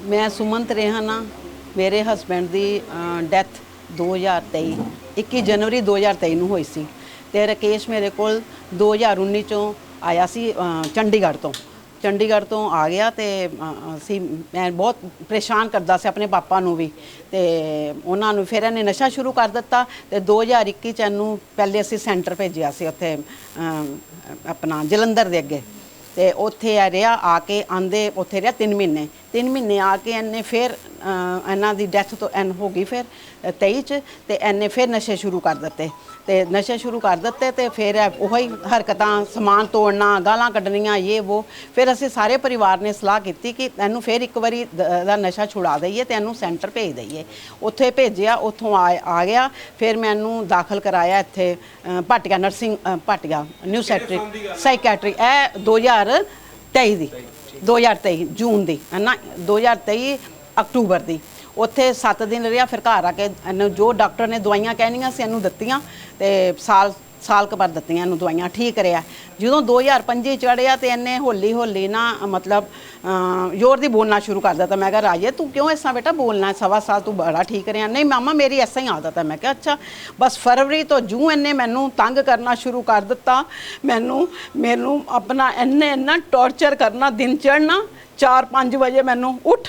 ਮੈਂ ਸੁਮਨਤ ਰੇਹਾਨਾ, ਮੇਰੇ ਹਸਬੰਡ ਦੀ ਡੈਥ 2023 21 ਜਨਵਰੀ 2023 ਨੂੰ ਹੋਈ ਸੀ ਤੇ ਰਕੇਸ਼ ਮੇਰੇ ਕੋਲ 2019 ਚੋਂ ਆਇਆ ਸੀ ਚੰਡੀਗੜ੍ਹ ਤੋਂ। ਚੰਡੀਗੜ੍ਹ ਤੋਂ ਆ ਗਿਆ ਤੇ ਅਸੀਂ, ਮੈਂ ਬਹੁਤ ਪਰੇਸ਼ਾਨ ਕਰਦਾ ਸੀ ਆਪਣੇ ਪਾਪਾ ਨੂੰ ਵੀ ਤੇ ਉਹਨਾਂ ਨੂੰ ਫਿਰ ਇਹਨੇ ਨਸ਼ਾ ਸ਼ੁਰੂ ਕਰ ਦਿੱਤਾ ਤੇ 2021 ਚ ਇਹਨੂੰ ਪਹਿਲੇ ਅਸੀਂ ਸੈਂਟਰ ਭੇਜਿਆ ਸੀ ਉੱਥੇ ਆਪਣਾ ਜਲੰਧਰ ਦੇ ਅੱਗੇ ਤੇ ਉੱਥੇ ਆ ਰਿਹਾ, ਆ ਕੇ ਆਂਦੇ, ਉੱਥੇ ਰਿਹਾ 3 ਮਹੀਨੇ। 3 ਮਹੀਨੇ ਆ ਕੇ ਇਹਨੇ ਫਿਰ ਇਹਨਾਂ ਦੀ ਡੈਥ ਤੋਂ ਐਨ ਹੋ ਗਈ ਫਿਰ ਅ, 23 ਚ ਤੇ ਇਹਨੇ ਫਿਰ ਨਸ਼ੇ ਸ਼ੁਰੂ ਕਰ ਦਿੱਤੇ। ਤੇ ਨਸ਼ੇ ਸ਼ੁਰੂ ਕਰ ਦਿੱਤੇ ਤੇ ਫਿਰ ਉਹੀ ਹਰਕਤਾਂ ਸਮਾਨ ਤੋੜਨਾ ਗਾਲਾਂ ਕੱਢਣੀਆਂ ਇਹ ਉਹ ਫਿਰ ਅਸੀਂ ਸਾਰੇ ਪਰਿਵਾਰ ਨੇ ਸਲਾਹ ਕੀਤੀ ਕਿ ਇਹਨੂੰ ਫਿਰ ਇੱਕ ਵਾਰੀ ਦ- ਨਸ਼ਾ ਛੁਡਾ ਦਈਏ ਤੇ ਇਹਨੂੰ ਸੈਂਟਰ ਭੇਜ ਦਈਏ। ਉੱਥੇ ਭੇਜਿਆ ਉੱਥੋਂ ਆ ਆ ਗਿਆ ਫਿਰ ਮੈਂ ਇਹਨੂੰ ਦਾਖਲ ਕਰਾਇਆ ਇੱਥੇ Bhatia nursing Bhatia new secretary psychiatry ਇਹ 2023 ਦੀ। 2023 ਜੂਨ ਦੀ, ਹੈ ਨਾ? 2023 ਅਕਤੂਬਰ ਦੀ। ਉੱਥੇ 7 ਦਿਨ ਰਿਹਾ, ਫਿਰ ਘਰ ਆ ਕੇ ਇਹਨੂੰ ਜੋ ਡਾਕਟਰ ਨੇ ਦਵਾਈਆਂ ਕਹਿਣੀਆਂ ਸੀ, ਇਹਨੂੰ ਦਿੱਤੀਆਂ ਤੇ ਸਾਲ ਸਾਲ ਕੁ ਬਾਅਦ ਦਿੱਤੀਆਂ ਇਹਨੂੰ ਦਵਾਈਆਂ, ਠੀਕ ਰਿਹਾ। ਜਦੋਂ 2025 ਚੜਿਆ ਤੇ ਇਹਨੇ ਹੌਲੀ ਹੌਲੀ ਨਾ, ਮਤਲਬ ਜ਼ੋਰ ਦੀ ਬੋਲਣਾ ਸ਼ੁਰੂ ਕਰ ਦਿੱਤਾ। ਮੈਂ ਕਿਹਾ, ਰਾਜੇ, ਤੂੰ ਕਿਉਂ ਐਸਾ ਬੇਟਾ ਬੋਲਣਾ ਸਵਾ ਸਾਲ ਤੂੰ ਬੜਾ ਠੀਕ ਰਿਹਾ। ਨਹੀਂ, ਮਾਮਾ, ਮੇਰੀ ਐਸਾ ਹੀ ਆਦਤ ਹੈ। ਮੈਂ ਕਿਹਾ, ਅੱਛਾ, ਬਸ ਫਰਵਰੀ ਤੋਂ ਜੂ ਇਹਨੇ ਮੈਨੂੰ ਤੰਗ ਕਰਨਾ ਸ਼ੁਰੂ ਕਰ ਦਿੱਤਾ। ਮੈਨੂੰ ਮੈਨੂੰ ਆਪਣਾ ਇਹਨੇ ਇੰਨਾ ਟੌਰਚਰ ਕਰਨਾ, ਦਿਨ ਚੜ੍ਹਨਾ 4-5 ਵਜੇ ਮੈਨੂੰ ਉੱਠ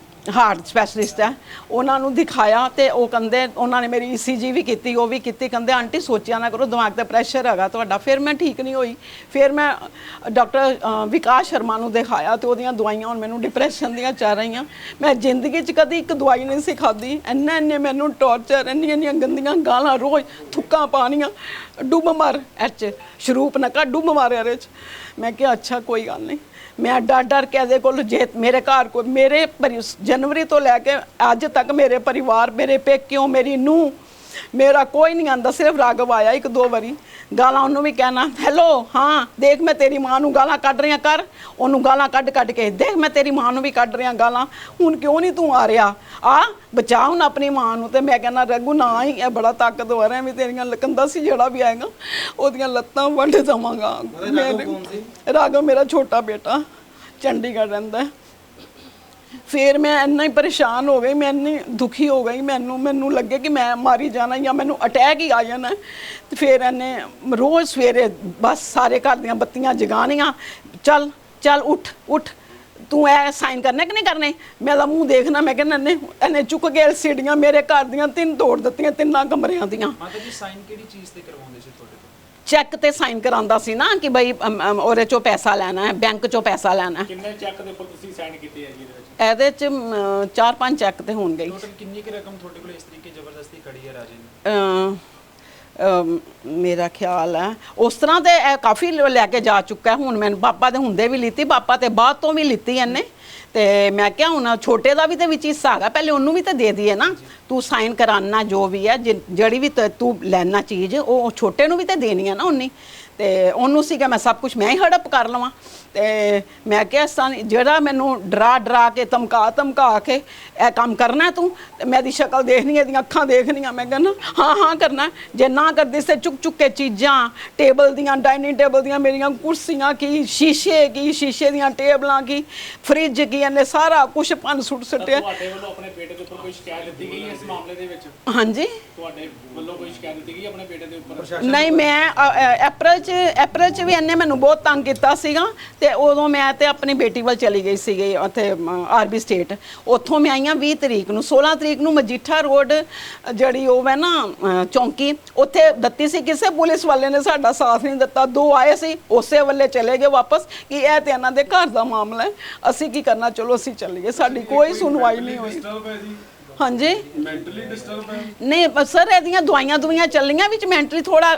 ਹਾਰਟ ਸਪੈਸ਼ਲਿਸਟ ਹੈ। ਉਹਨਾਂ ਨੂੰ ਦਿਖਾਇਆ ਤੇ ਉਹ ਕਹਿੰਦੇ, ਉਹਨਾਂ ਨੇ ਮੇਰੀ ਈਸੀਜੀ ਵੀ ਕੀਤੀ, ਉਹ ਵੀ ਕੀਤੀ। ਕਹਿੰਦੇ, ਆਂਟੀ, ਸੋਚਿਆ ਨਾ ਕਰੋ, ਦਿਮਾਗ ਤੇ ਪ੍ਰੈਸ਼ਰ ਹੈਗਾ ਤੁਹਾਡਾ। ਫਿਰ ਮੈਂ ਠੀਕ ਨਹੀਂ ਹੋਈ। ਫਿਰ ਮੈਂ ਡਾਕਟਰ ਵਿਕਾਸ ਸ਼ਰਮਾ ਨੂੰ ਦਿਖਾਇਆ ਤੇ ਉਹਦੀਆਂ ਦਵਾਈਆਂ ਹੁਣ ਮੈਨੂੰ ਡਿਪਰੈਸ਼ਨ ਦੀਆਂ ਚੱਲ ਰਹੀਆਂ। ਮੈਂ ਜ਼ਿੰਦਗੀ 'ਚ ਕਦੀ ਇੱਕ ਦਵਾਈ ਨਹੀਂ ਸੀ ਇੰਨਾ, ਇੰਨੇ ਮੈਨੂੰ ਟੌਰਚਰ ਇੰਨੀਆਂ ਇੰਨੀਆਂ ਗੰਦੀਆਂ ਗਾਲਾਂ ਰੋਜ਼ ਥੁੱਕਾਂ ਪਾਣੀਆਂ ਡੁੱਬ ਮਰ, ਐਚ, ਸ਼ਰੂਪ ਨਾ ਕਾ ਡੁੱਬ ਮਾਰਿਆ ਇਹਦੇ 'ਚ। ਮੈਂ ਕਿਹਾ, ਅੱਛਾ, ਕੋਈ ਗੱਲ ਨਹੀਂ। ਮੈਂ ਡਰ ਡਰ ਕੇ ਇਹਦੇ ਕੋਲ ਜੇ, ਮੇਰੇ ਘਰ ਕੋ, ਮੇਰੇ ਪਰਿ- ਜਨਵਰੀ ਤੋਂ ਲੈ ਕੇ ਅੱਜ ਤੱਕ ਮੇਰੇ ਪਰਿਵਾਰ ਮੇਰੇ ਪੇਕਿਓ ਮੇਰੀ ਨੂੰ ਮੇਰਾ ਕੋਈ ਨਹੀਂ ਆਂਦਾ ਸਿਰਫ ਰਾਗਵ ਆਇਆ ਇੱਕ ਦੋ ਵਾਰੀ। ਗਾਲਾਂ ਉਹਨੂੰ ਵੀ ਕਹਿਣਾ ਹੈਲੋ ਹਾਂ ਦੇਖ ਮੈਂ ਤੇਰੀ ਮਾਂ ਨੂੰ ਗਾਲਾਂ ਕੱਢ ਰਿਆਂ ਕਰ। ਉਹਨੂੰ ਗਾਲਾਂ ਕੱਢ ਕੱਢ ਕੇ ਦੇਖ ਮੈਂ ਤੇਰੀ ਮਾਂ ਨੂੰ ਵੀ ਕੱਢ ਰਿਆਂ ਗਾਲਾਂ। ਹੁਣ ਕਿਉਂ ਨਹੀਂ ਤੂੰ ਆ ਰਿਹਾ? ਆ ਬਚਾ ਹੁਣ ਆਪਣੀ ਮਾਂ ਨੂੰ। ਤੇ ਮੈਂ ਕਹਿੰਦਾ ਰਗੂ ਨਾ ਹੀ ਇਹ ਬੜਾ ਤਾਕਤਵਰ ਹੈ ਵੀ ਤੇਰੀਆਂ ਲਕੰਦਾ ਸੀ ਜਿਹੜਾ ਵੀ ਆਏਗਾ ਉਹਦੀਆਂ ਲੱਤਾਂ ਵੱਢ ਦਵਾਂਗਾ। ਮੇਰੇ ਰਾਗਵ ਮੇਰਾ ਛੋਟਾ ਬੇਟਾ ਚੰਡੀਗੜ੍ਹ ਰਹਿੰਦਾ ਫਿਰ ਮੈਂ ਇੰਨਾ ਹੀ ਪਰੇਸ਼ਾਨ ਹੋ ਗਈ, ਮੈਂ ਇੰਨੀ ਦੁਖੀ ਹੋ ਗਈ, ਮੈਨੂੰ ਮੈਨੂੰ ਲੱਗੇ ਕਿ ਮੈਂ ਮਾਰੀ ਜਾਣਾ ਜਾਂ ਮੈਨੂੰ ਅਟੈਕ ਹੀ ਆ ਜਾਣਾ। ਤੇ ਫਿਰ ਇਹਨੇ ਰੋਜ਼ ਸਵੇਰੇ ਬਸ ਸਾਰੇ ਘਰ ਦੀਆਂ ਬੱਤੀਆਂ ਜਗਾਣੀਆਂ ਚੱਲ ਚੱਲ ਉੱਠ ਉੱਠ। ਤੂੰ ਐ ਸਾਈਨ ਕਰਨਾ ਕਿ ਨਹੀਂ ਕਰਨੇ? ਮੈਂ ਮੇਰਾ ਮੂੰਹ ਦੇਖਣਾ, ਮੈਂ ਕਹਿੰਦਾ ਇਹਨੇ ਇਹਨੇ ਚੁੱਕ ਕੇ ਸੀੜੀਆਂ ਮੇਰੇ ਘਰ ਦੀਆਂ ਤਿੰਨ ਤੋੜ ਦਿੱਤੀਆਂ, ਤਿੰਨਾਂ ਕਮਰਿਆਂ ਦੀਆਂ। ਮਾਤਾ ਜੀ ਸਾਈਨ ਕਿਹੜੀ ਚੀਜ਼ ਤੇ ਕਰਵਾਉਂਦੇ ਸੀ ਤੁਹਾਡੇ ਚੈੱਕ ਤੇ ਸਾਈਨ ਕਰਾਂਦਾ ਸੀ ਨਾ ਕਿ ਬਈ ਅਮ, ਅਮ, ਉਹਦੇ ਚੋਂ ਪੈਸਾ ਲੈਣਾ ਹੈ ਬੈਂਕ ਚੋਂ ਪੈਸਾ ਲੈਣਾ ਹੈ। ਕਿੰਨੇ ਚੈੱਕ ਦੇ ਉੱਪਰ ਤੁਸੀਂ ਸਾਈਨ ਕੀਤੇ ਆ ਜੀ ਇਹਦੇ ਵਿੱਚ? ਇਹਦੇ ਚ ਅਮ, ਚਾਰ ਪੰਜ ਚੈੱਕ ਤੇ ਹੋਣਗੇ। ਹੀ। ਟੋਟਲ ਕਿੰਨੀ ਕੁ ਰਕਮ ਤੁਹਾਡੇ ਕੋਲ ਇਸ ਤਰੀਕੇ ਜ਼ਬਰਦਸਤੀ ਖੜੀ ਹੈ ਰਾਜੇ ਨੇ ਅਮ, ਅਮ, ਮੇਰਾ ਖਿਆਲ ਹੈ। ਉਸ ਤਰ੍ਹਾਂ ਤੇ ਇਹ ਕਾਫੀ ਲ- ਲੈ ਕੇ ਜਾ ਚੁੱਕਾ ਹੁਣ ਮੈਨੂੰ ਪਾਪਾ ਦੇ ਹੁੰਦੇ ਵੀ ਲਿੱਤੀ, ਪਾਪਾ ਤੇ ਬਾਅਦ ਤੋਂ ਵੀ ਲਿੱਤੀ ਇਹਨੇ। ਤੇ ਮੈਂ ਕਿਹਾ ਹੁਣ ਛੋਟੇ ਦਾ ਵੀ ਤੇ ਵਿੱਚ ਹਿੱਸਾ ਹੈਗਾ ਪਹਿਲੇ ਉਹਨੂੰ ਵੀ ਤਾਂ ਦੇ ਦਈਏ ਨਾ। ਤੂੰ ਸਾਈਨ ਕਰਾਨਾ ਜੋ ਵੀ ਹੈ ਜਿਹੜੀ ਵੀ ਤ- ਤੂੰ ਲੈਣਾ ਚੀਜ਼, ਉਹ ਛੋਟੇ ਨੂੰ ਵੀ ਤਾਂ ਦੇਣੀ ਹੈ ਨਾ ਉਹਨੇ। ਤੇ ਉਹਨੂੰ ਸੀਗਾ ਮੈਂ ਸਭ ਕੁਝ ਮੈਂ ਹੀ ਹੜਪ ਕਰ ਲਵਾਂ। ਤੇ ਮੈਂ ਕਿਹਾ ਸਨ ਜਿਹੜਾ ਮੈਨੂੰ ਡਰਾ ਡਰਾ ਕੇ ਧਮਕਾ ਧਮਕਾ ਕੇ ਇਹ ਕੰਮ ਕਰਨਾ ਹੈ ਤੂੰ ਤੇ ਮੈਂ ਦੀ ਸ਼ਕਲ ਦੇਖਣੀ ਹੈ ਇਹਦੀਆਂ ਅੱਖਾਂ ਦੇਖਣੀਆਂ ਮੈਂ ਕਹਿੰਦਾ ਹਾਂ ਹਾਂ ਕਰਨਾ। ਜੇ ਨਾ ਕਰਦੀ ਤੇ ਚੁੱਕ ਚੁੱਕ ਕੇ ਚੀਜ਼ਾਂ ਟੇਬਲ ਦੀਆਂ ਡਾਈਨਿੰਗ ਟੇਬਲ ਦੀਆਂ ਮੇਰੀਆਂ ਕੁਰਸੀਆਂ ਕੀ ਸ਼ੀਸ਼ੇ ਕੀ ਸ਼ੀਸ਼ੇ ਦੀਆਂ ਟੇਬਲਾਂ ਕੀ ਫ੍ਰਿਜ ਕੀ ਇਹਨੇ ਸਾਰਾ ਕੁਝ ਭੰਨ ਸੁੱਟ ਸੁੱਟਿਆ। ਤੁਹਾਡੇ ਵੱਲੋਂ ਆਪਣੇ ਬੇਟੇ ਦੇ ਉੱਪਰ ਕੋਈ ਸ਼ਿਕਾਇਤ ਦਿੱਤੀ ਗਈ ਹੈ ਇਸ ਮਾਮਲੇ ਦੇ ਵਿੱਚ? ਹਾਂਜੀ। ਤੁਹਾਡੇ ਵੱਲੋਂ ਕੋਈ ਸ਼ਿਕਾਇਤ ਦਿੱਤੀ ਗਈ ਆਪਣੇ ਬੇਟੇ ਦੇ ਉੱਪਰ? ਨਹੀਂ ਮੈਂ ਅ, ਅ, ਅਪ੍ਰੈਲ ਚ 'ਚ ਅਪ੍ਰੈਲ 'ਚ ਵੀ ਇਹਨੇ ਮੈਨੂੰ ਬਹੁਤ ਤੰਗ ਕੀਤਾ ਸੀਗਾ ਤੇ ਉਦੋਂ ਮੈਂ ਤੇ ਆਪਣੀ ਬੇਟੀ ਵੱਲ ਚਲੀ ਗਈ ਸੀਗੀ ਉੱਥੇ ਆਰਬੀ ਸਟੇਟ ਉੱਥੋਂ ਮੈਂ ਆਈਆਂ 20 ਤਰੀਕ ਨੂੰ 16 ਤਰੀਕ ਨੂੰ ਮਜੀਠਾ ਰੋਡ ਜਿਹੜੀ ਉਹ ਹੈ ਨਾ ਚੌਂਕੀ ਉੱਥੇ ਦਿੱਤੀ ਸੀ ਕਿਸੇ ਪੁਲਿਸ ਵਾਲੇ ਨੇ ਸਾਡਾ ਸਾਥ ਨਹੀਂ ਦਿੱਤਾ। ਦੋ ਆਏ ਸੀ ਉਸੇ ਵੱਲੇ ਚਲੇ ਗਏ ਵਾਪਸ ਕਿ ਇਹ ਤੇ ਇਹਨਾਂ ਦੇ ਘਰ ਦਾ ਮਾਮਲਾ ਹੈ। ਅਸੀਂ ਕੀ ਕਰਨਾ? ਚਲੋ ਅਸੀਂ ਚੱਲੀਏ। ਸਾਡੀ ਕੋਈ ਸੁਣਵਾਈ ਨਹੀਂ ਹੋਈ। ਹਾਂਜੀ? ਮੈਂਟਲੀ ਡਿਸਟਰਬ ਹੈ? ਨਹੀਂ ਸਰ ਇਹਦੀਆਂ ਦਵਾਈਆਂ ਦੁਆਈਆਂ ਚੱਲੀਆਂ ਵਿੱਚ ਮੈਂਟਲੀ ਥੋੜਾ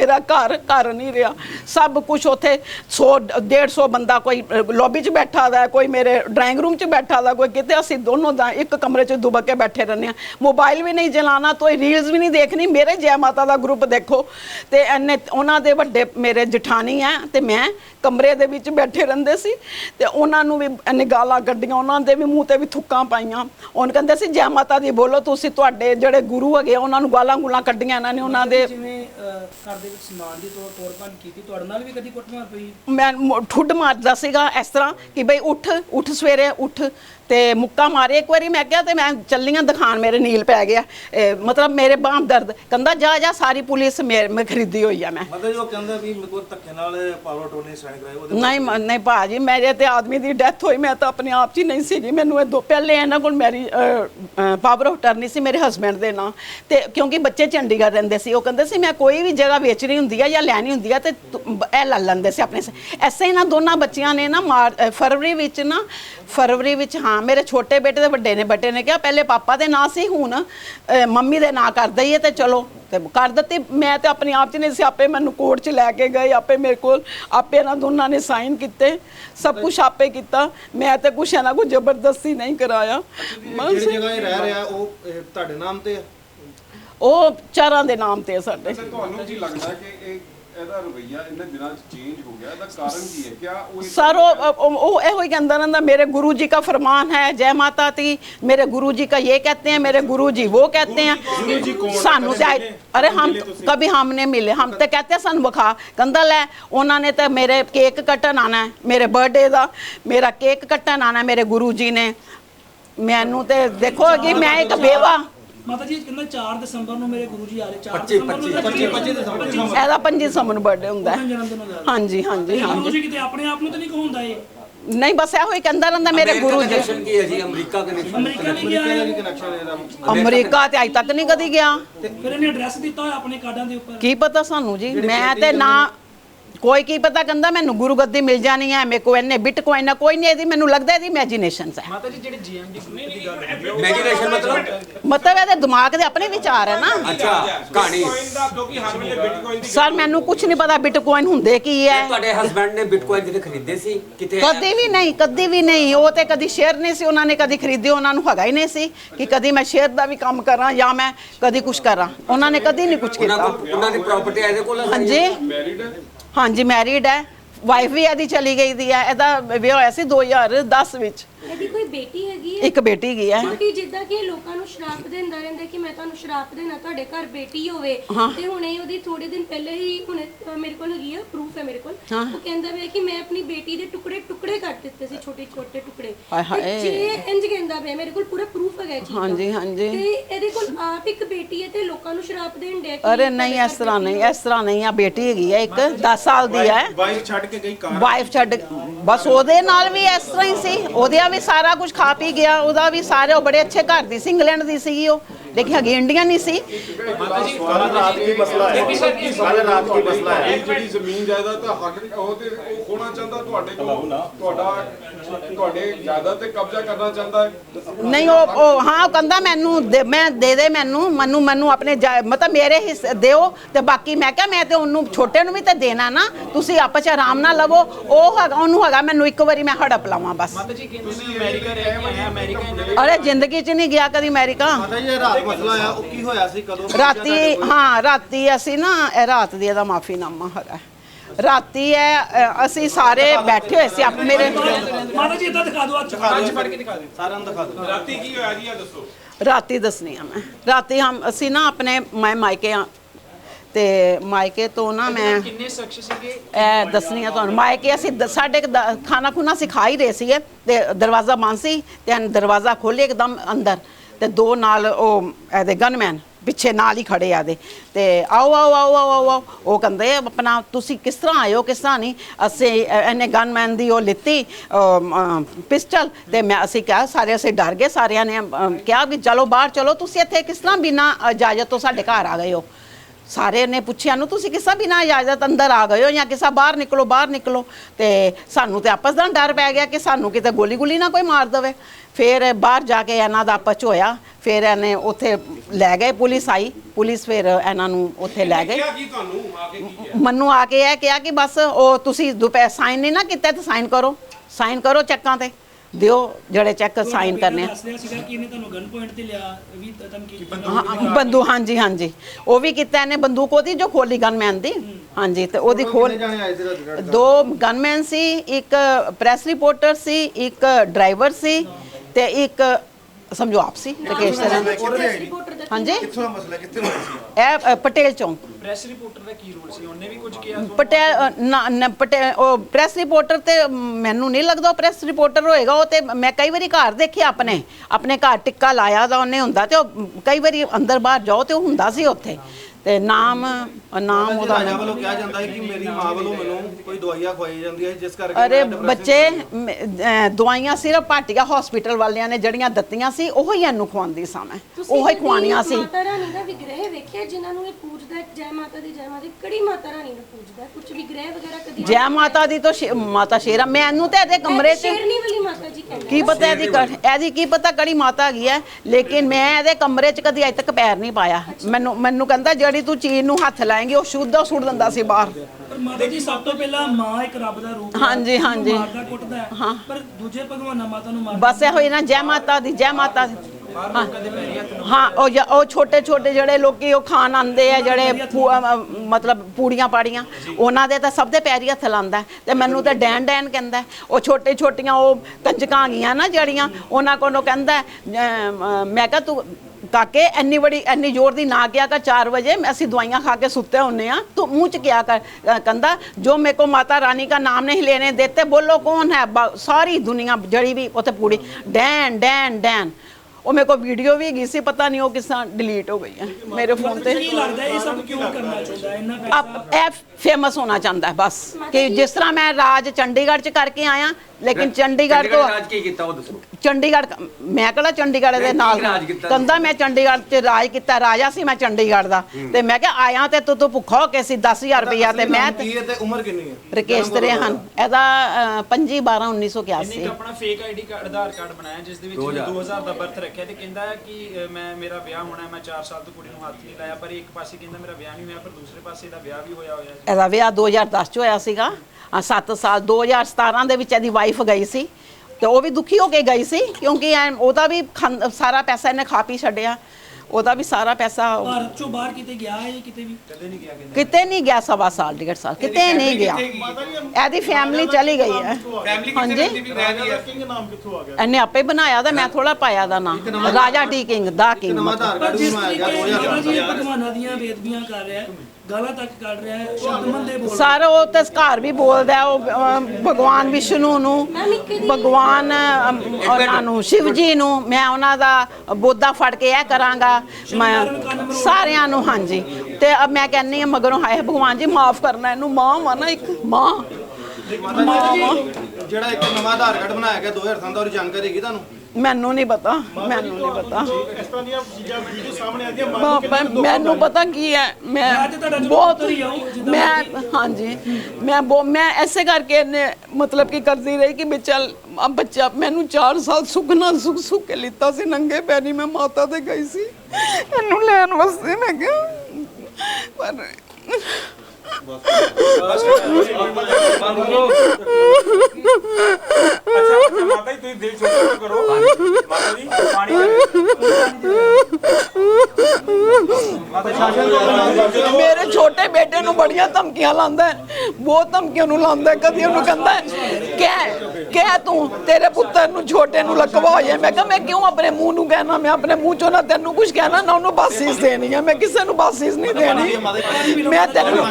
ਮੇਰਾ ਘਰ ਘਰ ਨਹੀਂ ਰਿਹਾ। ਸਭ ਕੁਝ ਉੱਥੇ 100 150 ਬੰਦਾ ਕੋਈ ਲੌਬੀ 'ਚ ਬੈਠਾ ਦਾ ਕੋਈ ਮੇਰੇ ਡਰਾਇੰਗ ਰੂਮ 'ਚ ਬੈਠਾ ਦਾ ਕੋਈ ਕਿਤੇ ਅਸੀਂ ਦੋਨੋਂ ਦਾ ਇੱਕ ਕਮਰੇ 'ਚ ਦੁਬਕ ਕੇ ਬੈਠੇ ਰਹਿੰਦੇ ਆ ਮੋਬਾਈਲ ਵੀ ਨਹੀਂ ਚਲਾਉਣਾ ਕੋਈ ਰੀਲਸ ਵੀ ਨਹੀਂ ਦੇਖਣੀ। ਮੇਰੇ ਜੈ ਮਾਤਾ ਦਾ ਗਰੁੱਪ ਦੇਖੋ। ਤੇ ਇਹਨੇ ਉਹਨਾਂ ਦੇ ਵੱਡੇ ਮੇਰੇ ਜਠਾਣੀ ਆ ਤੇ ਮੈਂ ਕਮਰੇ ਦੇ ਵਿੱਚ ਬੈਠੇ ਰਹਿੰਦੇ ਸੀ। ਤੇ ਉਹਨਾਂ ਨੂੰ ਵੀ ਇਹਨੇ ਗਾਲਾਂ ਕੱਢੀਆਂ ਉਹਨਾਂ ਦੇ ਵੀ ਮੂੰਹ ਤੇ ਵੀ ਥੁੱਕਾਂ ਪਾਈਆਂ। ਉਹਨ ਕਹਿੰਦੇ ਸੀ ਜੈ ਮਾਤਾ ਦੀ ਬੋਲੋ ਤੁਸੀਂ ਤੁਹਾਡੇ ਜਿਹੜੇ ਗੁਰੂ ਹੈਗੇ ਆ, ਉਹਨਾਂ ਨੂੰ ਗਾਲਾਂ ਗੁਲਾਂ ਕੱਢੀਆਂ ਇਹਨਾਂ ਨੇ ਉਹਨਾਂ ਦੇ ਜਿਵੇਂ ਅਹ, ਦੇ ਵਿੱਚ ਸਮਾਨ ਦੀ ਤੋੜ ਤੋੜਪਾਨ ਕੀਤੀ ਤੁਹਾਡੇ ਨਾਲ ਵੀ ਕਦੀ ਕੁੱਟਮਾਰ ਪਈ ਮੈਂ ਮੁ- ਠੁੱਡ ਮਾਰਦਾ ਸੀਗਾ ਇਸ ਤਰ੍ਹਾਂ ਕਿ ਬਈ ਉੱਠ ਉੱਠ ਸਵੇਰੇ ਉੱਠ ਤੇ ਮੁੱਕਾ ਮਾਰੇ ਇੱਕ ਵਾਰੀ ਮੈਂ ਕਿਹਾ ਤੇ ਮੈਂ ਚੱਲੀਆਂ ਦਿਖਾਣ ਮੇਰੇ ਨੀਲ ਪੈ ਗਿਆ। ਇਹ ਮਤਲਬ ਮੇਰੇ ਬਾਂਹ ਦਰਦ ਕਹਿੰਦਾ ਜਾ ਜਾ ਸਾਰੀ ਪੁਲਿਸ ਮੇਰੇ ਮੈਂ ਖਰੀਦੀ ਹੋਈ ਆ ਮੈਂ। ਮਤਲਬ ਜੋ ਕਹਿੰਦਾ ਵੀ ਮੇਰੇ ਕੋਲ ਧੱਕੇ ਨਾਲ ਪਾਵਰ ਟੋਨੀ ਸਾਈਨ ਕਰਾਏ ਉਹਦੇ ਨਹੀਂ ਮ- ਨਹੀਂ ਭਾਜੀ ਮੇਰੇ ਤੇ ਆਦਮੀ ਦੀ ਡੈਥ ਹੋਈ ਮੈਂ ਤਾਂ ਆਪਣੇ ਆਪ 'ਚ ਹੀ ਨਹੀਂ ਸੀਗੀ। ਮੈਨੂੰ ਇਹ ਦੋ ਪਹਿਲੇ ਇਹਨਾਂ ਕੋਲ ਮੇਰੀ ਪਾਵਰ ਆਫ ਟਰਨੀ ਸੀ ਮੇਰੇ ਹਸਬੰਡ ਦੇ ਨਾਂ। ਤੇ ਕਿਉਂਕਿ ਬੱਚੇ ਚੰਡੀਗੜ੍ਹ ਰਹਿੰਦੇ ਸੀ ਉਹ ਕਹਿੰਦੇ ਸੀ ਮੈਂ ਕੋਈ ਵੀ ਜਗ੍ਹਾ ਵੇਚਣੀ ਹੁੰਦੀ ਆ ਜਾਂ ਲੈਣੀ ਹੁੰਦੀ ਆ ਤੇ ਤੂੰ- ਬ- ਇਹ ਲੈ ਲੈਂਦੇ ਸੀ ਆਪਣੇ ਸੇ ਐਸੇ ਹੀ ਦੋਨਾਂ ਬੱਚਿਆਂ ਨੇ ਨਾ ਮਾਰ- ਅ, ਫਰਵਰੀ ਵਿੱਚ ਨਾ ਫਰਵਰੀ ਵਿੱਚ ਹਾਂ ਮੇਰੇ ਛੋਟੇ ਬੇਟੇ ਦੇ ਵੱਡੇ ਨੇ ਬੇਟੇ ਨੇ ਕਿਹਾ ਪਹਿਲੇ ਪਾਪਾ ਦੇ ਨਾਂ ਸੀ ਹੁਣ ਅ, ਮੰਮੀ ਦੇ ਨਾਂ ਕਰ ਦਈਏ ਤੇ ਚਲੋ ਤੇ ਕਰ ਦਿੱਤੀ। ਮੈਂ ਤੇ ਆਪਣੇ ਆਪ ਚ ਨਹੀਂ ਸੀ ਆਪੇ ਮੈਨੂੰ ਕੋਰਟ ਚ ਲੈ ਕੇ ਗਏ ਆਪੇ ਮੇਰੇ ਕੋਲ ਆਪੇ ਇਹਨਾਂ ਦੋਨਾਂ ਨੇ ਸਾਈਨ ਕੀਤੇ ਸਭ ਕੁਝ ਆਪੇ ਕੀਤਾ। ਮੈਂ ਤੇ ਕੁਛ ਇਹਨਾਂ ਕੋ ਜ਼ਬਰਦਸਤੀ ਨਹੀਂ ਕਰਾਇਆ। ਬਸ ਜਿਹੜੀ ਜਗ੍ਹਾ ਇਹ ਰਹਿ ਰਿਹਾ ਉਹ ਇਹ ਤੁਹਾਡੇ ਨਾਮ ਤੇ ਆ? ਉਹ ਚਾਰਾਂ ਦੇ ਨਾਮ ਤੇ ਆ ਸਾਡੇ। ਤੁਹਾਨੂੰ ਕੀ ਲੱਗਦਾ ਕਿ ਇਹ ਇਹਦਾ ਰਵਈਆ ਇਹਨਾਂ ਦਿਨਾਂ 'ਚ ਚੇਂਜ ਹੋ ਗਿਆ? ਇਹਦਾ ਕਾਰਨ ਕੀ ਹੈ? ਕਿਆ ਉਹ ਸਰ ਉਹ ਇਹੋ ਹੀ ਕਹਿੰਦਾ ਰਹਿੰਦਾ ਮੇਰੇ गुरु जी का फरमान है जय माता दी मेरे गुरु जी का ये कहते हैं मेरे ਸਾਨੂੰ ਤੇ ਅੱਜ- ਅਰੇ ਹਮ ਕਭੀ ਹਮਨੇ ਮਿਲੇ? ਹਮ ਤੇ ਕਹਤੇ ਸਨ ਵਖਾ। ਕਹਿੰਦਾ ਲੈ ਉਹਨਾਂ ਨੇ ਤਾਂ ਮੇਰੇ ਕੇਕ ਕੱਟਣ ਆਣਾ ਮੇਰੇ ਬਰਥਡੇ ਦਾ। ਮੇਰਾ ਕੇਕ ਕੱਟਣ ਆਣਾ ਮੇਰੇ ਗੁਰੂ ਜੀ ਨੇ। ਮੈਨੂੰ ਤੇ ਦੇਖੋ ਕਿ ਮੈਂ ਇੱਕ ਬੇਵਾ। ਮਾਤਾ ਜੀ ਕਹਿੰਦਾ 4 ਦਸੰਬਰ ਨੂੰ ਮੇਰੇ ਗੁਰੂ ਜੀ ਆ ਰਹੇ 4 ਦਸੰਬਰ ਨੂੰ 25 25 ਦਸੰਬਰ ਇਹਦਾ 25 ਸਤੰਬਰ ਨੂੰ ਬਰਥਡੇ ਹੁੰਦਾ ਹੈ। ਜਨਮ ਦਿਨ ਹੁੰਦਾ। ਹਾਂਜੀ ਹਾਂਜੀ ਗੁਰੂ ਹਾਂਜੀ। ਜੀ ਕਿਤੇ ਆਪਣੇ ਆਪ ਨੂੰ ਤਾਂ ਨਹੀਂ ਕਹਾਉਂਦਾ ਇਹ? ਨਹੀਂ ਬਸ ਇਹੋ ਹੀ ਕਹਿੰਦਾ ਰਹਿੰਦਾ ਮੇਰੇ ਗੁਰੂ ਜੀ। ਕੀ ਹੈ ਜੀ? ਅਮਰੀਕਾ ਕਨੈਕਸ਼ਨ ਅਮਰੀਕਾ ਨਹੀਂ ਗਿਆ ਇਹ। ਕਨੈਕਸ਼ਨ ਇਹਦਾ ਅਮਰੀਕਾ ਤੇ ਅਜ ਤੱਕ ਨਹੀਂ ਕਦੀ ਗਿਆ। ਫਿਰ ਇਹਨੇ ਐਡਰੈਸ ਦਿੱਤਾ ਹੋਇਆ ਆਪਣੇ ਕਾਰਡਾਂ ਦੇ ਉੱਪਰ? ਕੀ ਪਤਾ ਸਾਨੂੰ ਜੀ? ਮੈਂ ਤੇ ਨਾ ਕੋਈ ਕੀ ਪਤਾ ਕਹਿੰਦਾ ਮੈਨੂੰ ਗੁਰੂ ਗੱਦੀ ਮਿਲ ਜਾਣੀ ਹੈ ਮੇਰੇ ਕੋ ਬਿਟਕੋਇਨ ਕੋਈ ਨਹੀਂ ਇਹਦੀ ਮੈਨੂੰ ਲੱਗਦਾ ਇਹਦੀ ਇਮੇਜਿਨੇਸ਼ਨਸ ਹੈ। ਮਾਤਾ ਜੀ ਜਿਹੜੀ ਜੀਐਮਡੀ ਗਰੁੱਪ ਦੀ ਗੱਲ ਹੈ ਇਮੇਜਿਨੇਸ਼ਨ ਮਤਲਬ? ਮਤਲਬ ਇਹਦੇ ਦਿਮਾਗ ਦੇ ਆਪਣੇ ਵਿਚਾਰ ਹੈ ਨਾ। ਅੱਛਾ ਕਹਾਣੀ। ਬਿਟਕੋਇਨ ਦਾ ਕਿਉਂਕਿ ਹਰ ਵੇਲੇ ਬਿਟਕੋਇਨ ਦੀ ਸਰ ਮੈਨੂੰ ਕੁਝ ਨਹੀਂ ਪਤਾ ਬਿਟਕੋਇਨ ਹੁੰਦੇ ਕੀ ਹੈ। ਤੁਹਾਡੇ ਹਸਬੰਡ ਨੇ ਬਿਟਕੋਇਨ ਕਿਤੇ ਖਰੀਦੇ ਸੀ ਕਿਤੇ ਕਦੀ ਵੀ ਨਹੀਂ ਕਦੀ ਵੀ ਨਹੀਂ। ਉਹ ਤੇ ਕਦੀ ਸ਼ੇਅਰ ਨਹੀਂ ਸੀ ਉਹਨਾਂ ਨੇ ਕਦੀ ਖਰੀਦੇ ਉਹਨਾਂ ਨੂੰ ਹੈਗਾ ਹੀ ਨਹੀਂ ਸੀ ਕਿ ਕਦੀ ਮੈਂ ਸ਼ੇਅਰ ਦਾ ਵੀ ਕੰਮ ਕਰਾਂ ਜਾਂ ਮੈਂ ਕਦੀ ਕੁਝ ਕਰਾਂ। ਉਹਨਾਂ ਨੇ ਕਦੀ ਨਹੀਂ ਕੁਝ ਕੀਤਾ। ਉਹਨਾਂ ਦੀ ਪ੍ਰਾਪਰਟੀ ਇਹਦੇ ਕੋਲ? ਹਾਂਜੀ। ਮੈਰਿਡ ਹੈ? ਹਾਂਜੀ ਮੈਰਿਡ ਹੈ ਵਾਈਫ ਵੀ ਇਹਦੀ ਚਲੀ ਗਈ ਦੀ ਹੈ ਇਹਦਾ ਵਿਆਹ ਹੋਇਆ ਸੀ 2010 ਵਿੱਚ। ਇਹਦੀ ਕੋਈ ਬੇਟੀ ਹੈਗੀ ਹੈ? ਇੱਕ ਬੇਟੀ ਗਈ ਹੈ। ਕਿਉਂਕਿ ਜਿੱਦਾਂ ਕਿ ਇਹ ਲੋਕਾਂ ਨੂੰ ਸ਼ਰਾਪ ਦਿੰਦਾ ਰਹਿੰਦਾ ਕਿ ਮੈਂ ਤੁਹਾਨੂੰ ਸ਼ਰਾਪ ਦੇਣਾ ਤੁਹਾਡੇ ਘਰ ਬੇਟੀ ਹੋਵੇ। ਤੇ ਹੁਣੇ ਉਹਦੀ ਥੋੜੇ ਦਿਨ ਪਹਿਲੇ ਹੀ ਹੁਣੇ ਅ, ਮੇਰੇ ਕੋਲ ਹੈਗੀ ਆ ਪ੍ਰੂਫ ਹੈ ਮੇਰੇ ਕੋਲ। ਉਹ ਕਹਿੰਦਾ ਵੇ ਕਿ ਮੈਂ ਆਪਣੀ ਬੇਟੀ ਦੇ ਟੁਕੜੇ ਟੁਕੜੇ ਕਰ ਦਿੱਤੇ ਸੀ ਛੋਟੇ ਛੋਟੇ ਟੁਕੜੇ। ਹਾਏ ਤੇ ਹਾਏ। ਜੇ ਇੰਜ ਕਹਿੰਦਾ ਵੇ ਮੇਰੇ ਕੋਲ ਪੂਰਾ ਪ੍ਰੂਫ ਹੈਗਾ ਇਹ ਚੀਜ਼ ਦਾ। ਹਾਂਜੀ ਹਾਂਜੀ। ਤੇ ਇਹਦੇ ਕੋਲ ਆਪ ਇੱਕ ਬੇਟੀ ਹੈ ਤੇ ਲੋਕਾਂ ਨੂੰ ਸ਼ਰਾਪ ਦੇਣ ਡਿਆ ਕਿ ਅਰੇ ਨਹੀਂ ਇਸ ਤਰ੍ਹਾਂ ਨਹੀਂ ਇਸ ਤਰ੍ਹਾਂ ਨਹੀਂ ਆ ਬੇਟੀ ਹੈਗੀ ਹੈ ਇੱਕ 10 ਸਾਲ ਦੀ ਹੈ। ਵਾਈਫ ਛੱਡ ਕੇ ਗਈ ਕਾਰ। ਵਾਈਫ ਛੱਡ ਬਸ ਉਹਦੇ ਨਾਲ ਵੀ ਇਸ ਤਰ੍ਹਾਂ ਹੀ ਸੀ ਉਹਦੇ ਵੀ ਸਾਰਾ ਕੁਝ ਖਾ ਪੀ ਗਿਆ ਉਹਦਾ ਵੀ ਸਾਰੇ ਉਹ ਬੜੇ ਅੱਛੇ ਘਰ ਦੀ ਸੀ ਇੰਗਲੈਂਡ ਦੀ ਸੀਗੀ ਉਹ। ਲੇਕਿਨ ਹੈਗੀ ਇੰਡੀਅਨ ਨਹੀਂ ਸੀ। ਰਾਤ ਕੀ ਮਸਲਾ ਹੈ? ਕੱਲ ਰਾਤ ਕੀ ਮਸਲਾ ਹੈ ਜਿਹੜੀ ਜ਼ਮੀਨ ਜਾਇਦਾਦ ਦਾ ਹੱਕ ਉਹ ਤੇ ਉਹ ਖੋਣਾ ਚਾਹੁੰਦਾ ਤੁਹਾਡੇ ਕੋਲ? ਤੁਹਾਡਾ ਤੁਹਾਡੇ ਜਾਇਦਾਦ ਤੇ ਕਬਜ਼ਾ ਕਰਨਾ ਚਾਹੁੰਦਾ ਹੈ? ਨਹੀਂ ਉਹ ਉਹ ਹਾਂ ਉਹ ਕਹਿੰਦਾ ਮੈਨੂੰ ਦੇ- ਮੈਂ ਦੇ ਦੇ ਮੈਨੂੰ ਮੈਨੂੰ ਮੈਨੂੰ ਆਪਣੇ ਜਾ- ਮਤਲਬ ਮੇਰੇ ਹਿੱਸੇ ਦਿਓ ਤੇ ਬਾਕੀ ਮੈਂ ਕਿਹਾ ਮੈਂ ਤੇ ਉਹਨੂੰ ਛੋਟੇ ਨੂੰ ਵੀ ਤੇ ਦੇਣਾ ਨਾ ਤੁਸੀਂ ਆਪਸ ਚ ਆਰਾਮ ਨਾਲ ਲਵੋ। ਉਹ ਹੈਗਾ ਉਹਨੂੰ ਹੈਗਾ ਮੈਨੂੰ ਇੱਕ ਵਾਰੀ ਮੈਂ ਹੜਪ ਲਾਵਾਂ ਬਸ। ਮਾਤਾ ਜੀ ਕਹਿੰਦੇ ਮੈਂ ਅਮਰੀਕਾ ਰਹਿ ਕੇ ਆਇਆ? ਅਮਰੀਕਾ ਇਹਨਾਂ ਦੇ ਅਰੇ ਜ਼ਿੰਦਗੀ ਚ ਨਹੀਂ ਗਿਆ ਕਦੀ ਅਮਰੀਕਾ। ਮਾਤਾ ਜੀ ਇਹ ਰਾਤ ਮਸਲਾ ਆ ਉਹ ਕੀ ਹੋਇਆ ਸੀ? ਕਦੋਂ ਰਾਤੀ ਹਾਂ ਰਾਤੀ ਅਸੀਂ ਨਾ ਇਹ ਰਾਤ ਦੀ ਇਹਦਾ ਮਾਫੀਨਾਮਾ ਹੈਗਾ ਰਾਤੀ ਹੈ ਅ, ਅਸੀਂ ਸਾਰੇ ਬੈਠੇ ਹੋਏ ਸੀ ਆਪ ਮੇਰੇ ਮਾਤਾ ਜੀ ਇਦਾਂ ਦਿਖਾ ਦਿਓ ਅੱਜ ਅੱਜ ਫੜ ਕੇ ਦਿਖਾ ਦਿਓ। ਰਾਤੀ ਕੀ ਹੋਇਆ ਜੀ ਇਹ ਦੱਸੋ। ਰਾਤੀ ਦੱਸਣੀ ਆ ਮੈਂ। ਰਾਤੀ ਹਮ ਅਸੀਂ ਨਾ ਆਪਣੇ ਮੈਂ ਮਾਇਕੇ ਆ ਤੇ ਮਾਇਕੇ ਤੋਂ ਨਾ ਮੈਂ ਕਿੰਨੇ ਸ਼ਖਸ ਸੀਗੇ? ਇਹ ਦੱਸਣੀ ਆ ਤੁਹਾਨੂੰ। ਮਾਇਕੇ ਅਸੀਂ ਦ- ਸਾਡੇ ਦ- ਖਾਣਾ ਖੁਣਾ ਅਸੀਂ ਖਾ ਹੀ ਰਹੇ ਸੀਗੇ। ਤੇ ਦਰਵਾਜ਼ਾ ਬੰਦ ਸੀ ਤੇ ਦਰਵਾਜ਼ਾ ਖੋਲ੍ਹੇ ਇੱਕਦਮ ਅੰਦਰ। ਤੇ ਦੋ ਨਾਲ ਉਹ ਇਹਦੇ ਗਨਮੈਨ ਪਿੱਛੇ ਨਾਲ ਹੀ ਖੜੇ ਆ ਦੇ। ਤੇ ਆਓ ਆਓ ਆਓ ਆਓ ਆਓ, ਆਓ। ਉਹ ਕਹਿੰਦੇ ਆਪਣਾ ਤੁਸੀਂ ਕਿਸ ਤਰ੍ਹਾਂ ਆਇਓ ਕਿਸ ਤਰ੍ਹਾਂ ਨਹੀਂ? ਅਸੀਂ ਅ, ਇਹਨੇ ਗਨਮੈਨ ਦੀ ਉਹ ਲਿੱਤੀ ਪਿਸਟਲ ਤੇ ਮੈਂ ਅਸੀਂ ਕਿਹਾ ਸਾਰੇ ਅਸੀਂ ਡਰ ਗਏ ਸਾਰਿਆਂ ਨੇ ਅ, ਕਿਹਾ ਵੀ ਚਲੋ ਬਾਹਰ ਚਲੋ ਤੁਸੀਂ ਇੱਥੇ ਕਿਸ ਤਰ੍ਹਾਂ ਬਿਨਾਂ ਇਜਾਜ਼ਤ ਤੋਂ ਸਾਡੇ ਘਰ ਆ ਗਏ ਹੋ? ਸਾਰੇ ਨੇ ਪੁੱਛਿਆ ਨੂੰ ਤੁਸੀਂ ਕਿਸੇ ਬਿਨਾਂ ਇਜਾਜ਼ਤ ਅੰਦਰ ਆ ਗਏ ਹੋ ਜਾਂ ਕਿਸੇ ਬਾਹਰ ਨਿਕਲੋ ਬਾਹਰ ਨਿਕਲੋ? ਤੇ ਸਾਨੂੰ ਤੇ ਆਪਸ ਦਾ ਡਰ ਪੈ ਗਿਆ ਕਿ ਸਾਨੂੰ ਕਿਤੇ ਗੋਲੀ ਗੁਲੀ ਨਾ ਕੋਈ ਮਾਰ ਦੇਵੇ। ਫਿਰ ਬਾਹਰ ਜਾ ਕੇ ਇਹਨਾਂ ਦਾ ਆਪਸ ਹੋਇਆ। ਫਿਰ ਇਹਨੇ ਉੱਥੇ ਲੈ ਗਏ ਪੁਲਿਸ ਆਈ। ਪੁਲਿਸ ਫਿਰ ਇਹਨਾਂ ਨੂੰ ਉੱਥੇ ਲੈ ਗਏ। ਕੀ ਤੁਹਾਨੂੰ? ਆ ਕੇ ਕੀ ਕਿਹਾ? ਮੈਨੂੰ ਆ ਕੇ ਇਹ ਕਿਹਾ ਕਿ ਬਸ ਉਹ ਤੁਸੀਂ ਦੁਪਹਿਰ ਸਾਈਨ ਨਹੀਂ ਨਾ ਕੀਤਾ ਤੇ ਸਾਈਨ ਕਰੋ। ਸਾਈਨ ਕਰੋ ਚੈੱਕਾਂ ਤੇ। ਦਿਓ ਜਿਹੜੇ ਚੈੱਕ ਸਾਈਨ ਕਰਨੇ ਆ। ਦੱਸ ਰਿਹਾ ਸੀਗਾ ਕਿ ਇਹਨੇ ਤੁਹਾਨੂੰ ਗਨ ਪੁਆਇੰਟ ਤੇ ਲਿਆ ਇਹ ਵੀ ਧਮਕੀ ਹਾਂ ਬੰਦੂ ਹਾਂਜੀ ਹਾਂਜੀ। ਉਹ ਵੀ ਕੀਤਾ ਇਹਨੇ ਬੰਦੂਕ ਉਹਦੀ ਜੋ ਖੋਲੀ ਗਨਮੈਨ ਦੀ। ਹਾਂਜੀ ਤੇ ਉਹਦੀ ਖੋਲ ਦੋ ਗਨਮੈਨ ਸੀ ਇੱਕ ਪ੍ਰੈਸ ਰਿਪੋਰਟਰ ਸੀ ਇੱਕ ਡਰਾਈਵਰ ਸੀ ਤੇ ਇੱਕ ਸਮਝੋ ਆਪ ਸੀ ਰਕੇਸ਼ ਸਰਨ ਰਿਪੋਰਟਰ ਦਾ ਹਾਂਜੀ? ਕਿੱਥੋਂ ਦਾ ਮਸਲਾ ਕਿੱਥੇ ਹੋਇਆ ਸੀ? ਇਹ ਅ, ਪਟੇਲ ਚੌਂਕ ਪ੍ਰੈਸ ਰਿਪੋਰਟਰ ਦਾ ਕੀ ਰੋਲ ਸੀ? ਉਹਨੇ ਵੀ ਕੁਝ ਕਿਹਾ ਪਟੇਲ ਅ, ਨਾ ਨਾ, ਪਟੇ ਉਹ ਪ੍ਰੈਸ ਰਿਪੋਰਟਰ ਤੇ ਮੈਨੂੰ ਨਹੀਂ ਲੱਗਦਾ ਉਹ ਪ੍ਰੈਸ ਰਿਪੋਰਟਰ ਹੋਏਗਾ। ਉਹ ਤੇ ਮੈਂ ਕਈ ਵਾਰੀ ਘਰ ਦੇਖਿਆ ਆਪਣੇ। ਆਪਣੇ ਘਰ ਟਿੱਕਾ ਲਾਇਆ ਦਾ ਉਹਨੇ ਹੁੰਦਾ ਤੇ ਉਹ ਕਈ ਵਾਰੀ ਅੰਦਰ ਬਾਹਰ ਜਾਓ ਤੇ ਉਹ ਹੁੰਦਾ ਸੀ ਉੱਥੇ। ਤੇ ਨਾਮ ਨਾਮ ਉਹਦਾ ਰਾਜਾ ਵੱਲੋਂ ਕਿਹਾ ਜਾਂਦਾ ਹੈ ਕਿ ਮੇਰੀ ਮਾਂ ਵੱਲੋਂ ਮੈਨੂੰ ਕੋਈ ਦਵਾਈਆਂ ਖਵਾਈ ਜਾਂਦੀਆਂ ਜਿਸ ਕਰਕੇ ਅਰੇ ਬੱਚੇ ਮ- ਅਹ ਦਵਾਈਆਂ ਸਿਰਫ ਭਾਟੀਆ ਹਸਪੀਟਲ ਵਾਲਿਆਂ ਨੇ ਜਿਹੜੀਆਂ ਦਿੱਤੀਆਂ ਸੀ ਉਹੀ ਇਹਨੂੰ ਖਵਾਉਂਦੀ ਸਾਂ ਮੈਂ। ਉਹੀ ਕਦੀ ਖਵਾਉਣੀਆਂ ਸੀ। ਮਾਤਾ ਰਾਣੀ ਦਾ ਵਿਗ੍ਰਹਿ ਵੇਖਿਆ ਜਿਨ੍ਹਾਂ ਨੂੰ ਇਹ ਪੂਜਦਾ ਹੈ, ਜੈ ਮਾਤਾ ਦੀ ਜੈ ਮਾਤਾ ਦੀ ਕਿਹੜੀ ਮਾਤਾ ਰਾਣੀ ਨੂੰ ਪੂਜਦਾ ਕੁਝ ਵਿਗ੍ਰਹਿ ਵਗੈਰਾ ਕਦੀ ਜੈ ਮਾਤਾ ਦੀ ਤੋਂ ਸ਼ੇ- ਮਾਤਾ ਸ਼ੇਰਾ ਮੈਨੂੰ ਤੇ ਇਹਦੇ ਕਮਰੇ 'ਚ ਸ਼ੇਰਨੀ ਵਾਲੀ ਮਾਤਾ ਜੀ ਕਹਿੰਦੇ ਕੀ ਪਤਾ ਇਹਦੀ ਕੜ- ਇਹਦੀ ਕੀ ਪਤਾ ਕੜੀ ਮਾਤਾ ਹੈਗੀ ਹੈ ਲੇਕਿਨ ਮੈਂ ਇਹਦੇ ਕਮਰੇ 'ਚ ਕਦੀ ਅਜੇ ਤੱਕ ਪੈਰ ਨਹੀਂ ਪਾਇਆ। ਮੈਨੂੰ ਮੈਨੂੰ ਕਹਿੰਦਾ ਜਿਹੜੀ ਤੂੰ ਚੀਜ਼ ਨੂੰ ਹੱਥ ਲਾਏਂਗੀ ਉਹ ਸ਼ੁੱਧ ਉਹ ਸੁੱਟ ਦਿੰਦਾ ਸੀ ਬਾਹਰ। ਪਰ ਮਾਤਾ ਜੀ ਸਭ ਤੋਂ ਪਹਿਲਾਂ ਮਾਂ ਇੱਕ ਰੱਬ ਦਾ ਰੂਪ ਹੈ ਹਾਂਜੀ, ਹਾਂਜੀ। ਮਾਰਦਾ ਕੁੱਟਦਾ ਹੈ। ਪਰ ਦੂਜੇ ਭਗਵਾਨਾਂ ਮਾਤਾ ਨੂੰ ਮਾਰਦਾ ਬਸ ਇਹ ਹੋਈ ਨਾ ਜੈ ਮਾਤਾ ਦੀ ਜੈ ਮਾਤਾ ਦੀ। ਹਾਂ। ਉਹ ਉਹ ਛੋਟੇ ਛੋਟੇ ਜਿਹੜੇ ਲੋਕੀ ਉਹ ਖਾਣ ਆਂਦੇ ਆ ਜਿਹੜੇ ਮਤਲਬ ਪੂੜੀਆਂ ਪਾੜੀਆਂ ਉਹਨਾਂ ਦੇ ਤਾਂ ਸਭ ਦੇ ਪੈਰੀ ਹੱਥ ਲਾਂਦਾ ਤੇ ਮੈਨੂੰ ਤਾਂ ਡੈਨ ਡੈਨ ਕਹਿੰਦਾ ਉਹ ਛੋਟੇ ਛੋਟੀਆਂ ਉਹ ਕੰਜਕਾਂ ਗੀਆਂ ਨਾ ਜਿਹੜੀਆਂ ਉਹਨਾਂ ਕੋਲੋਂ ਕਹਿੰਦਾ ਮੈਂ ਕਿਹਾ ਤੂੰ ਕਾਕੇ ਇੰਨੀ ਬੜੀ ਇੰਨੀ ਜ਼ੋਰ ਦੀ ਨਾ ਕਿਹਾ ਕਰ 4 ਵਜੇ ਅਸੀਂ ਦਵਾਈਆਂ ਖਾ ਕੇ ਸੁੱਤੇ ਹੁੰਨੇ ਆ। ਤੂੰ ਮੂੰਹ ਚ ਕਿਆ ਕਰ ਅ, ਕਹਿੰਦਾ ਜੋ ਮੇਰੇ ਕੋ ਮਾਤਾ ਰਾਣੀ ਕਾ ਨਾਮ ਨਹੀਂ ਲੈਣੇ ਦਿੱਤੇ ਬੋਲੋ ਕੌਣ ਹੈ? ਸਾਰੀ ਦੁਨੀਆ ਜਿਹੜੀ ਵੀ ਉੱਥੇ ਪੂੜੀ। Dan Dan Dan. ਉਹ ਮੇਰੇ ਕੋ ਵੀਡੀਓ ਵੀ ਹੈਗੀ ਸੀ ਪਤਾ ਨਹੀਂ ਉਹ ਕਿਸ ਡਿਲੀਟ ਹੋ ਗਈ ਹੈ ਮੇਰੇ ਫੋਨ ਤੇ ਕੀ ਲੱਗਦਾ ਇਹ ਸਭ ਕਿਉਂ ਕਰਨਾ ਚਾਹੁੰਦਾ? ਇੰਨਾ ਪੈਸਾ ਇਹ ਫੇਮਸ ਹੋਣਾ ਚਾਹੁੰਦਾ ਹੈ ਬਸ ਕਿ ਜਿਸ ਤਰ੍ਹਾਂ ਮੈਂ ਰਾਜ ਚੰਡੀਗੜ੍ਹ ਚ ਕਰਕੇ ਆਇਆ ਲੇਕਿਨ ਚੰਡੀਗੜ੍ਹ ਤੋਂ ਰਾਜ ਕੀ ਕੀਤਾ ਉਹ ਦੱਸੋ। ਚੰਡੀਗੜ੍ਹ ਮੈਂ ਕਿਹੜਾ ਚੰਡੀਗੜ੍ਹ ਦੇ ਨਾਲ? ਕਹਿੰਦਾ ਮੈਂ ਚੰਡੀਗੜ੍ਹ ਚ ਰਾਜ ਕੀਤਾ ਰਾਜਾ ਸੀ ਮੈਂ ਚੰਡੀਗੜ੍ਹ ਦਾ। ਤੇ ਮੈਂ ਕਿਹਾ ਆਇਆ ਤੇ ਤੂੰ ਤੂੰ ਭੁੱਖਾ ਹੋ ਕੇ ਸੀ 10000 ਰੁਪਇਆ ਤੇ ਮੈਂ ਤੇ ਤੇ ਉਮਰ ਕਿੰਨੀ ਹੈ? ਰਕੇਸ਼ ਤਰੇਹਨ ਇਹਦਾ 25 12 1981 ਇਹਨੇ ਆਪਣਾ fake ID card Aadhaar card ਬਣਾਇਆ ਜਿਸ ਦੇ ਵਿੱਚ ਇਹਨੇ 2000 ਦਾ ਬਰਥ ਰੱਖਿਆ ਤੇ ਕਹਿੰਦਾ ਹੈ ਕਿ ਮੈਂ ਮੇਰਾ ਵਿਆਹ ਹੋਣਾ ਹੈ, ਮੈਂ 4 ਸਾਲ ਤੋਂ ਕੁੜੀ ਨੂੰ ਹੱਥ ਨਹੀਂ ਲਾਇਆ ਪਰ ਇੱਕ ਪਾਸੇ ਕਹਿੰਦਾ ਮੇਰਾ ਵਿਆਹ ਨਹੀਂ ਹੋਇਆ ਪਰ ਦੂਸਰੇ ਪਾਸੇ ਇਹਦਾ ਵਿਆਹ ਵੀ ਹੋਇਆ ਹੋਇਆ ਹੈ। ਇਹਦਾ ਵਿਆਹ 2010 ਚ ਹੋਇਆ ਸੀਗਾ। 7 ਸਾਲ 2017 ਦੇ ਵਿੱਚ ਇਹਦੀ ਵਾਈਫ ਗਈ ਸੀ ਤੇ ਉਹ ਵੀ ਦੁਖੀ ਹੋ ਕੇ ਗਈ ਸੀ ਕਿਉਂਕਿ ਐਂ ਉਹਦਾ ਵੀ ਖਾਂ- ਸਾਰਾ ਪੈਸਾ ਇਹਨੇ ਖਾ ਪੀ ਛੱਡਿਆ। ਉਹਦਾ ਵੀ ਸਾਰਾ ਪੈਸਾ ਭਾਰਤ ਚੋਂ ਬਾਹਰ ਕਿਤੇ ਗਿਆ ਹੈ ਕਿਤੇ ਵੀ? ਕਿਤੇ। ਨਹੀਂ ਗਿਆ ਸਵਾ ਸਾਲ ਡੇਢ ਸਾਲ ਕਿਤੇ ਨਹੀਂ ਗਿਆ। ਇਹਦੀ ਫੈਮਿਲੀ ਚਲੀ ਗਈ ਹੈ। ਹਾਂਜੀ। ਇਹਨੇ ਆਪੇ ਬਣਾਇਆ ਤਾਂ ਮੈਂ ਥੋੜਾ ਪਾਇਆ ਦਾ ਨਾਂ ਰਾਜਾ ਟੀ ਕਿੰਗ ਦਾ ਕਿੰਗ ਨਵਾਂ ਆਧਾਰ ਪਰ ਕਾਰਡ ਜਿਸ ਬਣਾਇਆ ਗਿਆ ਤਰੀਕੇ 2000 ਨਾਲ ਜੀ ਇਹ ਭਗਵਾਨਾਂ ਦੀਆਂ ਬੇਦਬੀਆਂ ਕਰ ਰਿਹਾ ਹੈ ਗਾਲਾਂ ਤੱਕ ਕੱਢ ਰਿਹਾ ਹੈ ਸ਼ਬਦ ਮੰਦੇ ਬੋਲ ਰਿਹਾ ਸਾਰਾ ਉਹ ਤੇ ਘਰ ਵੀ ਬੋਲਦਾ ਹੈ, ਉਹ ਅਮ, ਭਗਵਾਨ ਵਿਸ਼ਨੂੰ ਨੂੰ ਭਗਵਾਨ ਅਮ, ਉਹਨਾਂ ਨੂੰ ਸ਼ਿਵ ਜੀ ਨੂੰ ਮੈਂ ਉਹਨਾਂ ਦਾ ਬੋਧਾ ਫੜ ਕੇ ਇਹ ਕਰਾਂਗਾ। ਮੈਂ ਸਾਰਿਆਂ ਨੂੰ ਹਾਂਜੀ। ਤੇ ਅਬ ਮੈਂ ਕਹਿੰਨੀ ਆ ਮਗਰੋਂ ਹਾਏ ਭਗਵਾਨ ਜੀ ਮਾਫ ਕਰਨਾ ਇਹਨੂੰ ਮਾਂ ਵਾ ਨਾ ਇੱਕ ਮਾਂ। ਜਿਹੜਾ ਇੱਕ ਨਵਾਂ ਆਧਾਰ ਕਾਰਡ ਬਣਾਇਆ ਗਿਆ 2003 ਦਾ ਉਹਦੀ ਜਾਣਕਾਰੀ ਹੈਗੀ ਤੁਹਾਨੂੰ? ਮੈਨੂੰ ਨਹੀਂ ਪਤਾ ਮੈਨੂੰ ਨਹੀਂ ਪਤਾ। ਇਸ ਤਰ੍ਹਾਂ ਦੀਆਂ ਚੀਜ਼ਾਂ ਵੀਡੀਓ ਸਾਹਮਣੇ ਆਉਂਦੀਆਂ ਬ- ਬ- ਮੈਨੂੰ ਪਤਾ ਕੀ ਹੈ ਮੈਂ ਮੈਂ ਬਹੁਤ ਮੈਂ ਹਾਂਜੀ ਮੈਂ ਮੈਂ ਐਸੇ ਕਰਕੇ ਇਹਨੇ ਮਤਲਬ ਕਿ ਕਰਦੀ ਰਹੀ ਕਿ ਵੀ ਚੱਲ ਆ ਬੱਚਾ ਮੈਨੂੰ 4 ਸਾਲ ਸੁੱਖ ਨਾਲ ਸੁੱਖ ਸੁੱਖ ਕੇ ਲਿੱਤਾ ਸੀ ਨੰਗੇ ਪੈਰੀ ਮੈਂ ਮਾਤਾ ਤੇ ਗਈ ਸੀ। ਇਹਨੂੰ ਲੈਣ ਵਾਸਤੇ ਮੈਂ ਕਿਹਾ ਪਰ ਅੱਛਾ ਮਾਤਾ ਜੀ ਤੁਸੀਂ ਦਿਲ ਛੋਟਾ ਕਰੋ ਮਾਤਾ ਜੀ ਪਾਣੀ ਮੇਰੇ ਛੋਟੇ ਬੇਟੇ ਨੂੰ ਬੜੀਆਂ ਧਮਕੀਆਂ ਲਾਉਂਦਾ ਹੈ। ਬਹੁਤ ਧਮਕੀਆਂ ਨੂੰ ਲਾਉਂਦਾ ਹੈ ਕਦੀ ਉਹਨੂੰ ਕਹਿੰਦਾ ਹੈ, ਕਹਿ ਕਹਿ ਤੂੰ ਤੇਰੇ ਪੁੱਤਰ ਨੂੰ ਛੋਟੇ ਨੂੰ ਲਕਵਾ ਹੋ ਮੈਂ ਕਿਹਾ ਮੈਂ ਕਿਉਂ ਆਪਣੇ ਮੂੰਹ ਨੂੰ ਕਹਿਣਾ? ਮੈਂ ਆਪਣੇ ਮੂੰਹ ਚੋਂ ਨਾ ਤੈਨੂੰ ਕੁਝ ਕਹਿਣਾ ਨਾ ਉਹਨੂੰ ਬਾਸੀਸ ਦੇਣੀ ਹੈ ਮੈਂ ਕਿਸੇ ਨੂੰ ਬਾਸੀਸ ਨਹੀਂ ਦੇਣੀ। ਮੈਂ ਤੈਨੂੰ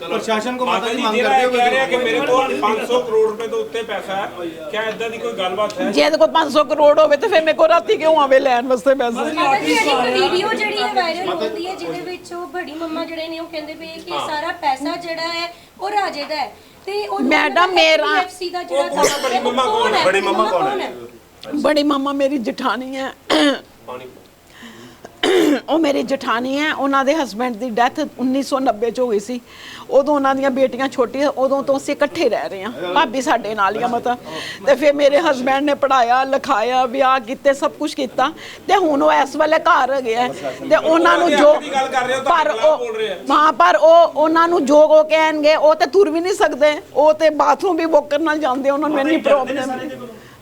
ਪ੍ਰਸ਼ਾਸਨ ਕੋ ਮਾਤਾ ਜੀ ਇਹ ਕਹਿ ਰਿਹਾ ਕਿ ਮੇਰੇ ਕੋਲ 500 ਕਰੋੜ ਰੁਪਏ ਤੋਂ ਉੱਤੇ ਪੈਸਾ ਹੈ। ਕਿਆ ਇਦਾਂ ਦੀ ਕੋਈ ਗੱਲਬਾਤ ਹੈ? ਜੇ ਇਹਦੇ ਕੋਲ 500 ਕਰੋੜ ਹੋਵੇ ਤੇ ਫਿਰ ਮੇਰੇ ਕੋਲ ਰਾਤੀ ਕਿਉਂ ਆਵੇ ਲੈਣ ਵਾਸਤੇ ਪੈਸੇ? ਮਾਤਾ ਜੀ ਇੱਕ ਵੀਡੀਓ ਜਿਹੜੀ ਹੈ ਵਾਇਰਲ ਹੁੰਦੀ ਹੈ ਜਿਹਦੇ ਵਿੱਚ ਉਹ ਬੜੀ ਮੰਮਾ ਜਿਹੜੇ ਨੇ ਉਹ ਕਹਿੰਦੇ ਪਏ ਕਿ ਇਹ ਸਾਰਾ ਪੈਸਾ ਜਿਹੜਾ ਹੈ ਉਹ ਰਾਜੇ ਦਾ ਹੈ। ਤੇ ਉਹ ਮੈਡਮ, ਮੇਰਾ- HDFC ਦਾ ਜਿਹੜਾ ਹੈ? ਬੜੀ ਮੰਮਾ ਕੌਣ ਹੈ? ਬੜੀ ਮੰਮਾ ਕੌਣ ਹੈ? ਬੜੀ ਮਾਮਾ ਮੇਰੀ ਜਠਾਣੀ ਹੈ। ਉਹ ਮੇਰੀ ਜਠਾਣੀ ਹੈ ਉਹਨਾਂ ਦੇ ਹਸਬੰਡ ਦੀ ਡੈਥ 1990 ਚ ਹੋ ਗਈ ਸੀ। ਉਦੋਂ ਉਹਨਾਂ ਦੀਆਂ ਬੇਟੀਆਂ ਛੋਟੀਆਂ ਉਦੋਂ ਤੋਂ ਅਸੀਂ ਇਕੱਠੇ ਰਹਿ ਰਹੇ ਹਾਂ। ਭਾਬੀ ਸਾਡੇ ਨਾਲ ਹੀ ਆ ਮਤਾ ਤੇ ਫਿਰ ਮੇਰੇ ਹਸਬੰਡ ਨੇ ਪੜਾਇਆ ਲਿਖਾਇਆ ਵਿਆਹ ਕੀਤੇ ਸਭ ਕੁਝ ਕੀਤਾ। ਤੇ ਹੁਣ ਉਹ ਇਸ ਵੇਲੇ ਘਰ ਹੈਗੇ ਆ। ਤੇ ਉਹਨਾਂ ਨੂੰ ਜੋ ਪਰ ਉਹ। ਹਾਂ ਪਰ ਉਹ ਉਹਨਾਂ ਨੂੰ ਜੋ ਉਹ ਕਹਿਣਗੇ ਉਹ ਤੇ ਤੁਰ ਵੀ ਨਹੀਂ ਸਕਦੇ। ਉਹ ਤੇ ਬਾਥਰੂਮ ਵੀ ਵੋਕਰ ਨਾਲ ਜਾਂਦੇ ਉਹਨਾਂ ਨੂੰ ਇੰਨੀ ਪ੍ਰੋਬਲਮ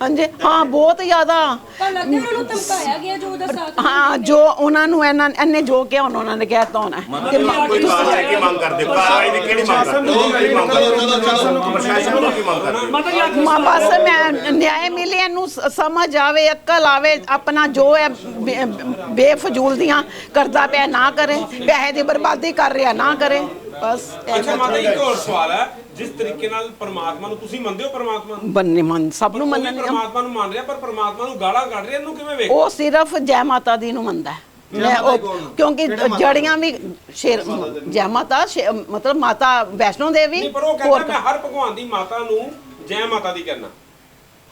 ਹਾਂਜੀ ਹਾਂ ਬਹੁਤ ਜ਼ਿਆਦਾ। ਤਾਂ ਲੱਗਦਾ ਉਹਨਾਂ ਨੂੰ ਧਮਕਾਇਆ ਗਿਆ ਜੋ ਉਹਦਾ ਸਾਥ ਹਾਂ ਜੋ ਉਹਨਾਂ ਨੂੰ ਇਹਨਾਂ ਇਹਨੇ ਜੋ ਕਿਹਾ ਹੁਣ ਉਹਨਾਂ ਨੇ। ਕਹਿਤਾ ਹੋਣਾ ਕਿ ਮ- ਕੋਈ ਕਾਰਵਾਈ ਕੀ ਮੰਗ ਕਰਦੇ ਹੋ? ਕਾਰਵਾਈ ਦੀ ਕਿਹੜੀ ਮੰਗ ਕਰਦੇ ਹੋ? ਕਿਹੜੀ ਮੰਗ ਕਰਦੇ ਹੋ? ਪ੍ਰਸ਼ਾਸਨ ਨੂੰ ਕੀ ਮੰਗ ਕਰਦੇ ਹੋ? ਮਾਂ ਬਸ ਮੈਂ ਨਿਆਂ ਮਿਲੇ ਇਹਨੂੰ ਸ- ਸਮਝ ਆਵੇ ਅਕਲ ਆਵੇ ਆਪਣਾ ਜੋ ਹੈ ਬੇ- ਬੇਫਜ਼ੂਲ ਦੀਆਂ ਕਰਦਾ ਪਿਆ ਨਾ ਕਰੇ ਪੈਸੇ ਦੀ ਬਰਬਾਦੀ ਕਰ ਰਿਹਾ ਨਾ ਕਰੇ। ਬਸ ਅੱਛਾ ਮਾਤਾ ਜੀ ਇੱਕ ਹੋਰ ਸਵਾਲ ਹੈ। ਜਿਸ ਤਰੀਕੇ ਨਾਲ ਪਰਮਾਤਮਾ ਨੂੰ ਤੁਸੀਂ ਮੰਨਦੇ ਹੋ ਪਰਮਾਤਮਾ ਨੂੰ? ਬੰਨੇ ਮਨ ਸਭ ਨੂੰ ਵੀ ਮੰਨਣੀ। ਪਰਮਾਤਮਾ ਨੂੰ ਮੰਨ ਰਿਹਾ ਪਰ ਪਰਮਾਤਮਾ ਨੂੰ ਗਾਲਾਂ ਕੱਢ ਰਿਹਾ ਇਹਨੂੰ ਕਿਵੇਂ ਵੇਖ ਉਹ ਸਿਰਫ ਜੈ ਮਾਤਾ ਦੀ ਨੂੰ ਮੰਨਦਾ ਹੈ। ਮੈਂ ਉਹ ਕਿਉਂਕਿ ਜੜੀਆਂ ਵੀ ਸ਼ੇਰ ਜੈ ਮਾਤਾ ਸ਼ੇ- ਮਤਲਬ ਮਾਤਾ ਵੈਸ਼ਨੋ ਦੇਵੀ ਨਹੀਂ ਪਰ ਉਹ ਹੋਰ ਕਹਿੰਦਾ ਮੈਂ ਹਰ ਭਗਵਾਨ ਦੀ ਮਾਤਾ ਨੂੰ ਜੈ ਮਾਤਾ ਦੀ ਕਹਿਣਾ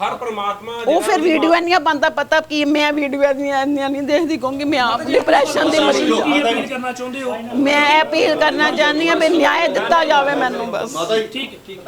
ਹਰ ਪਰਮਾਤਮਾ ਉਹ ਫਿਰ ਵੀਡੀਓ ਇੰਨੀਆਂ ਬੰਦਾ ਪਤਾ ਕੀ ਮੈਂ ਵੀਡੀਓ ਇੰਨੀਆਂ ਨਹੀਂ ਦੇਖਦੀ ਕਿਉਂਕਿ ਮੈਂ ਆਪ ਡਿਪਰੈਸ਼ਨ ਦੀ ਮਰੀਜ਼ ਕੀ ਹਾਂ ਅਪੀਲ ਕਰਨਾ ਚਾਹੁੰਦੇ ਹੋ? ਮੈਂ ਅਪੀਲ ਕਰਨਾ ਚਾਹੁੰਦੀ ਹਾਂ ਵੀ ਨਿਆਂ ਦਿੱਤਾ ਜਾਵੇ ਮੈਨੂੰ ਬਸ। ਠੀਕ ਹੈ ਠੀਕ ਹੈ।